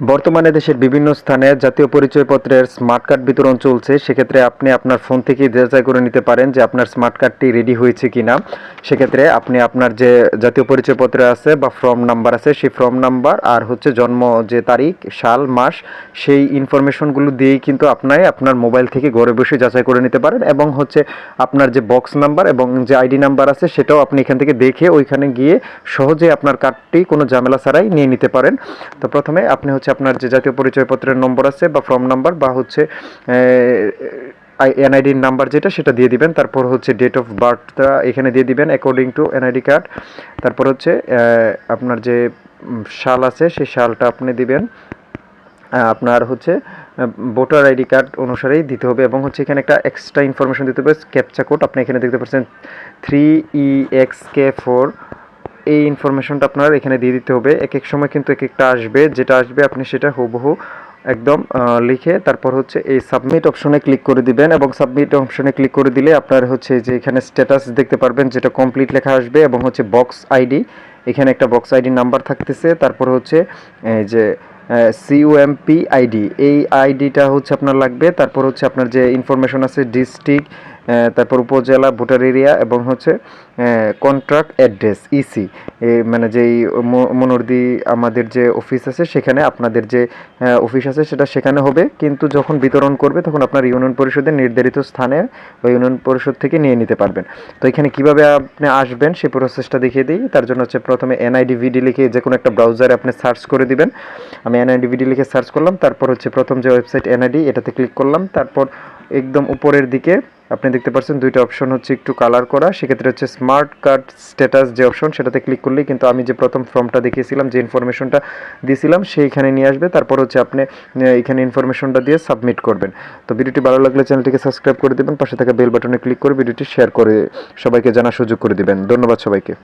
বর্তমানে দেশের বিভিন্ন স্থানে জাতীয় পরিচয়পত্রের স্মার্ট কার্ড বিতরণ চলছে। সেক্ষেত্রে আপনি আপনার ফোন থেকে যাচাই করে নিতে পারেন যে আপনার স্মার্ট কার্ডটি রেডি হয়েছে কিনা। সেক্ষেত্রে আপনি আপনার যে জাতীয় পরিচয়পত্র আছে বা ফর্ম নাম্বার আছে, সেই ফর্ম নাম্বার আর হচ্ছে জন্ম যে তারিখ, সাল, মাস, সেই ইনফরমেশনগুলো দিয়েই কিন্তু আপনার আপনার মোবাইল থেকে ঘরে বসে যাচাই করে নিতে পারেন এবং হচ্ছে আপনার যে বক্স নাম্বার এবং যে আইডি নাম্বার আছে সেটাও আপনি এখান থেকে দেখে ওইখানে গিয়ে সহজে আপনার কার্ডটি কোনো ঝামেলা ছাড়াই নিয়ে নিতে পারেন। তো প্রথমে আপনি হচ্ছে আপনার যে জাতীয় পরিচয়পত্রের নম্বর আছে বা ফর্ম নাম্বার বা হচ্ছে এনআইডির নাম্বার যেটা, সেটা দিয়ে দিবেন। তারপর হচ্ছে ডেট অফ বার্থটা এখানে দিয়ে দিবেন অ্যাকর্ডিং টু এনআইডি কার্ড তারপর হচ্ছে আপনার যে সাল আছে, সেই সালটা আপনি দিবেন। আপনার হচ্ছে ভোটার আইডি কার্ড অনুসারেই দিতে হবে এবং হচ্ছে এখানে একটা এক্সট্রা ইনফরমেশন দিতে হবে। ক্যাপচা কোড আপনি এখানে দেখতে পাচ্ছেন three E X K four এই ইনফরমেশনটা আপনার এখানে দিয়ে দিতে হবে। এক এক সময় কিন্তু এক একটা আসবে। যেটা আসবে, আপনি সেটা হুবহু একদম লিখে তারপর হচ্ছে এই সাবমিট অপশনে ক্লিক করে দিবেন এবং সাবমিট অপশনে ক্লিক করে দিলে আপনার হচ্ছে যে এখানে স্ট্যাটাস দেখতে পারবেন যেটা কমপ্লিট লেখা আসবে এবং হচ্ছে বক্স আইডি এখানে একটা বক্স আইডি নাম্বার থাকতেছে। তারপর হচ্ছে এই যে সিইউএমপি আইডি এই আইডিটা হচ্ছে আপনার লাগবে। তারপর হচ্ছে আপনার যে ইনফরমেশন আছে ডিস্ট্রিক্ট তারপর উপজেলা, ভোটার এরিয়া এবং হচ্ছে কন্ট্রাক্ট অ্যাড্রেস ইসি মানে যেই মনোরদি আমাদের যে অফিস আছে, সেখানে আপনাদের যে অফিস আছে, সেটা সেখানে হবে। কিন্তু যখন বিতরণ করবে, তখন আপনার ইউনিয়ন পরিষদের নির্ধারিত স্থানে বা ইউনিয়ন পরিষদ থেকে নিয়ে নিতে পারবেন। তো এখানে কীভাবে আপনি আসবেন সেই প্রসেসটা দেখিয়ে দিই। তার জন্য হচ্ছে, প্রথমে এনআইডি ভিডি লিখে যে কোনো একটা ব্রাউজারে আপনি সার্চ করে দিবেন। আমি এনআইডি ভিডি লিখে সার্চ করলাম। তারপর হচ্ছে, প্রথম যে ওয়েবসাইট এনআইডি এটাতে ক্লিক করলাম। তারপর একদম উপরের দিকে আপনি দেখতে পাচ্ছেন দুইটা অপশন হচ্ছে একটু কালার করা, সেক্ষেত্রে হচ্ছে স্মার্ট কার্ড স্ট্যাটাস যে অপশন সেটাতে ক্লিক করলেই কিন্তু আমি যে প্রথম ফর্মটা দেখিয়েছিলাম, যে ইনফরমেশনটা দিয়েছিলাম সেইখানে নিয়ে আসবে। তারপর হচ্ছে আপনি এখানে ইনফরমেশনটা দিয়ে সাবমিট করবেন। তো ভিডিওটি ভালো লাগলে চ্যানেলটিকে সাবস্ক্রাইব করে দেবেন, পাশে থাকা বেল বাটনে ক্লিক করে ভিডিওটি শেয়ার করে সবাইকে জানার সুযোগ করে দেবেন। ধন্যবাদ সবাইকে।